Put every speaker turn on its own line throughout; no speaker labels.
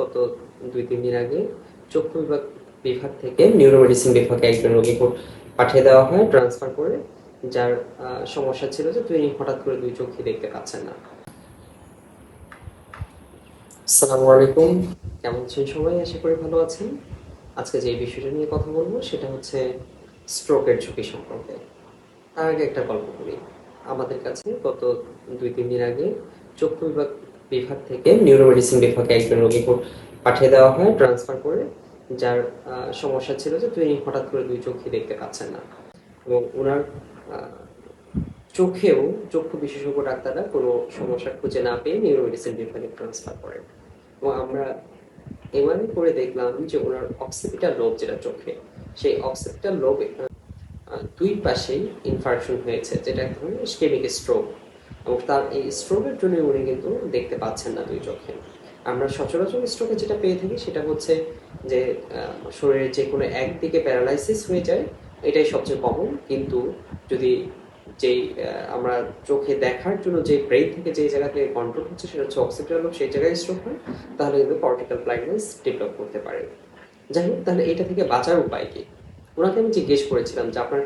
গত দুই, তিন দিন আগে চক্ষু বিভাগ বিভাগ থেকে নিউরোমেডিসিন বিভাগে একজন রোগীকে পাঠিয়ে দেওয়া হয় ট্রান্সফার করে, যার সমস্যা ছিল যে তিনি হঠাৎ করে দুই চোখই দেখতে পাচ্ছেন না। আসসালামু আলাইকুম। কেমন আছেন সবাই? আশা করি ভালো আছেন। আজকে যে বিষয়টা নিয়ে কথা বলব সেটা হচ্ছে স্ট্রোকের ঝুঁকি সম্পর্কে। তার আগে একটা গল্প করি। আমাদের কাছে গত দুই, তিন দিন আগে চক্ষু বিভাগ বিভাগ থেকে নিউরোমেডিসিন বিভাগে একজন রোগীকে পাঠিয়ে দেওয়া হয় ট্রান্সফার করে। যার সমস্যা ছিল যে তিনি হঠাৎ করে দুই চোখে দেখতে পাচ্ছেন না। এবং ওনার চোখেও চক্ষু বিশেষজ্ঞ ডাক্তাররা কোনো সমস্যা খুঁজে না পেয়ে নিউরোমেডিসিন বিভাগে ট্রান্সফার করেন। এবং আমরা এমআরআই করে দেখলাম যে ওনার অক্সিপিটাল লোব যেটা চোখে, সেই অক্সিপিটাল লোব দুই পাশেই ইনফার্কশন হয়েছে, যেটা এক ধরনের স্ট্রোক এবং তার এই স্ট্রোকের জন্য উনি কিন্তু দেখতে পাচ্ছেন না দুই চোখে। আমরা সচরাচর স্ট্রোকে যেটা পেয়ে থাকি সেটা হচ্ছে যে শরীরের যে কোনো একদিকে প্যারালাইসিস হয়ে যায়, এটাই সবচেয়ে কমন কিন্তু যদি যেই আমরা চোখে দেখার জন্য যে ব্রেন থেকে যে জায়গা থেকে কন্ট্রোল হচ্ছে সেটা হচ্ছে অক্সিপিটাল লোব সেই জায়গায় স্ট্রোক হয়, তাহলে কিন্তু কর্টিক্যাল ব্লাইন্ডনেস ডেভেলপ করতে পারে। যাই হোক, তাহলে এটা থেকে বাঁচার উপায় কি? ওনাকে আমি জিজ্ঞেস করেছিলাম যে, আপনার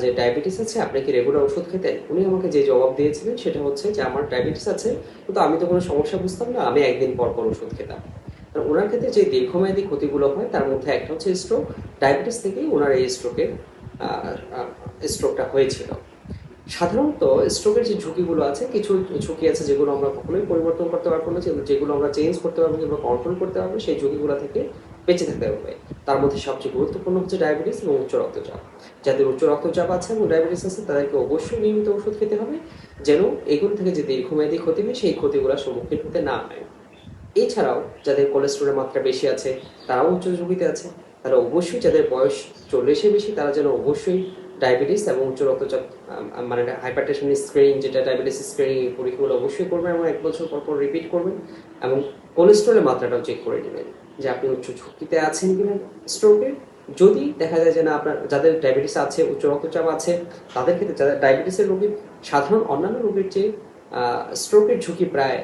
যে ডায়াবেটিস আছে, আপনি কি রেগুলার ওষুধ খেতেন? উনি আমাকে যে জবাব দিয়েছিলেন সেটা হচ্ছে যে, আমার ডায়াবেটিস আছে, কিন্তু আমি তো কোনো সমস্যা বুঝতাম না, আমি একদিন পর পর ওষুধ খেতাম। ওনার ক্ষেত্রে যে দীর্ঘমেয়াদী ক্ষতিগুলো হয়, তার মধ্যে একটা হচ্ছে স্ট্রোক ডায়াবেটিস থেকেই ওনার এই স্ট্রোকের স্ট্রোকটা হয়েছিল। সাধারণত স্ট্রোকের যে ঝুঁকিগুলো আছে, কিছু ঝুঁকি আছে যেগুলো আমরা কখনোই পরিবর্তন করতে পারব না, যেগুলো- যেগুলো আমরা চেঞ্জ করতে পারব কিংবা কন্ট্রোল করতে পারব, সেই ঝুঁকিগুলো থেকে বেঁচে থাকতে হবে। তার মধ্যে সবচেয়ে গুরুত্বপূর্ণ হচ্ছে ডায়াবেটিস এবং উচ্চ রক্তচাপ। যাদের উচ্চ রক্তচাপ আছে এবং ডায়াবেটিস আছে, তাদেরকে অবশ্যই নিয়মিত ওষুধ খেতে হবে, যেন এগুলো থেকে যে দীর্ঘমেয়াদী ক্ষতি হয় সেই ক্ষতিগুলোর সম্মুখীন হতে না হয়। এছাড়াও, যাদের কোলেস্ট্রলের মাত্রা বেশি আছে, তারাও উচ্চ ঝুঁকিতে আছে। তারা অবশ্যই যাদের বয়স চল্লিশে বেশি, তারা যেন অবশ্যই ডায়াবেটিস এবং উচ্চ রক্তচাপ মানে হাইপারটেনশন স্ক্রিনিং যেটা ডায়াবেটিস স্ক্রিনিং এই পরীক্ষাগুলো অবশ্যই করবেন এবং এক বছর পর পর রিপিট করবেন এবং কোলেস্টেরলের মাত্রাটাও চেক করে নেবেন যে আপনি উচ্চ ঝুঁকিতে আছেন কিনা স্ট্রোকের যদি দেখা যায় যে না আপনার, যাদের ডায়াবেটিস আছে, উচ্চ রক্তচাপ আছে, তাদের ক্ষেত্রে যাদের ডায়াবেটিসের রোগীর সাধারণ অন্যান্য রোগীর চেয়ে স্ট্রোকের ঝুঁকি প্রায়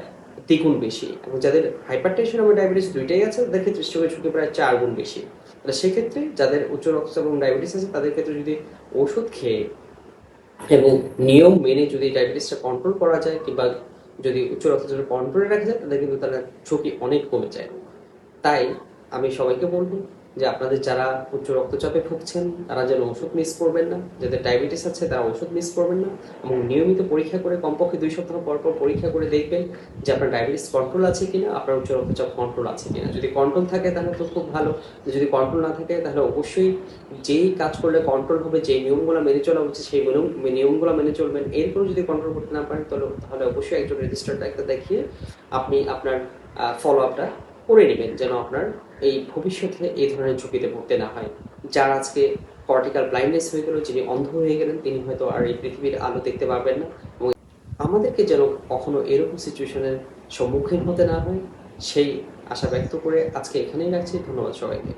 দ্বিগুণ বেশি এবং যাদের হাইপারটেনশন এবং ডায়াবেটিস দুইটাই আছে, তাদের ক্ষেত্রে স্ট্রোকের ঝুঁকি প্রায় চার গুণ বেশি। তাহলে সেক্ষেত্রে যাদের উচ্চ রক্তচাপ এবং ডায়াবেটিস আছে, তাদের ক্ষেত্রে যদি ওষুধ খেয়ে এবং নিয়ম মেনে যদি ডায়াবেটিসটা কন্ট্রোল করা যায় কিংবা যদি উচ্চ রক্তচাপ কন্ট্রোলে রাখা যায়, তাহলে কিন্তু তারা ঝুঁকি অনেক কমে যায়। তাই আমি সবাইকে বলব যে আপনাদের যারা উচ্চ রক্তচাপে ভুগছেন, তারা যেন ওষুধ মিস করবেন না। যাদের ডায়াবেটিস আছে, তারা ওষুধ মিস করবেন না। এবং নিয়মিত পরীক্ষা করে কমপক্ষে দুই সপ্তাহ পর পর পরীক্ষা করে দেখবেন যে আপনার ডায়াবেটিস কন্ট্রোল আছে কিনা, আপনার উচ্চ রক্তচাপ কন্ট্রোল আছে কিনা। যদি কন্ট্রোল থাকে, তাহলে তো খুব ভালো। যদি কন্ট্রোল না থাকে, তাহলে অবশ্যই যেই কাজ করলে কন্ট্রোল হবে, যেই নিয়মগুলো মেনে চলা উচিত সেই নিয়ম, নিয়মগুলো মেনে চলবেন। এরপর যদি কন্ট্রোল করতে না পারেন, তাহলে তাহলে অবশ্যই একজন রেজিস্টার্ড ডাক্তার দেখিয়ে আপনি আপনার ফলো আপটা করে নেবেন যেন আপনার এই ভবিষ্যতে এই ধরনের ঝুঁকিতে পড়তে না হয়। যার আজকে কর্টিক্যাল ব্লাইন্ডনেস হয়ে গেল, যিনি অন্ধ হয়ে গেলেন, তিনি হয়তো আর এই পৃথিবীর আলো দেখতে পারবেন না। এবং আমাদেরকে যেন কখনো এরকম সিচুয়েশনের সম্মুখীন হতে না হয়, সেই আশা ব্যক্ত করে আজকে এখানেই রাখছি। ধন্যবাদ সবাইকে।